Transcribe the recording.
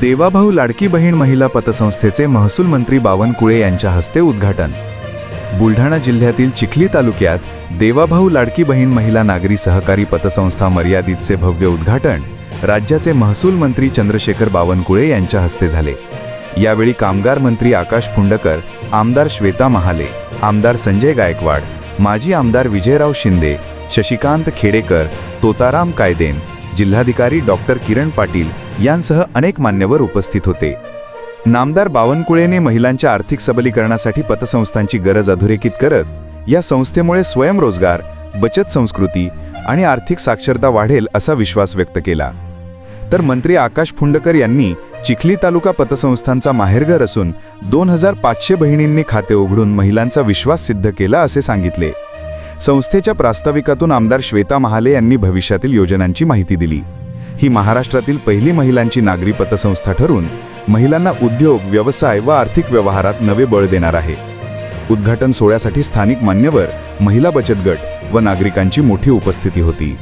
देवाभाऊ लाडकी बहीण महिला पतसंस्थेचे महसूल मंत्री बावनकुळे यांच्या हस्ते उद्घाटन. बुलढाणा जिल्ह्यातील चिखली तालुक्यात देवाभाऊ लाडकी बहीण महिला नागरी सहकारी पतसंस्था मर्यादितचे भव्य उद्घाटन राज्याचे महसूल मंत्री चंद्रशेखर बावनकुळे यांच्या हस्ते झाले. यावेळी कामगार मंत्री आकाश फुंडकर आमदार श्वेता महाले आमदार संजय गायकवाड माजी आमदार विजयराव शिंदे शशिकांत खेडेकर तोताराम कायदेन जिल्हाधिकारी डॉक्टर किरण पाटील यांसह अनेक मान्यवर उपस्थित होते. नामदार बावनकुळेने महिलांच्या आर्थिक सबलीकरणासाठी पतसंस्थांची गरज अधोरेखित करत या संस्थेमुळे स्वयंरोजगार बचत संस्कृती आणि आर्थिक साक्षरता वाढेल असा विश्वास व्यक्त केला. तर मंत्री आकाश फुंडकर यांनी चिखली तालुका पतसंस्थांचा माहेरघर असून दोन हजार पाचशे बहिणींनी खाते उघडून महिलांचा विश्वास सिद्ध केला असे सांगितले. संस्थेच्या प्रास्ताविकातून आमदार श्वेता महाले यांनी भविष्यातील योजनांची माहिती दिली. ही महाराष्ट्रातील पहिली महिलांची नागरी पतसंस्था ठरून महिलांना उद्योग व्यवसाय व आर्थिक व्यवहारात नवे बळ देणार आहे. उद्घाटन सोहळ्यासाठी स्थानिक मान्यवर महिला बचत गट व नागरिकांची मोठी उपस्थिती होती.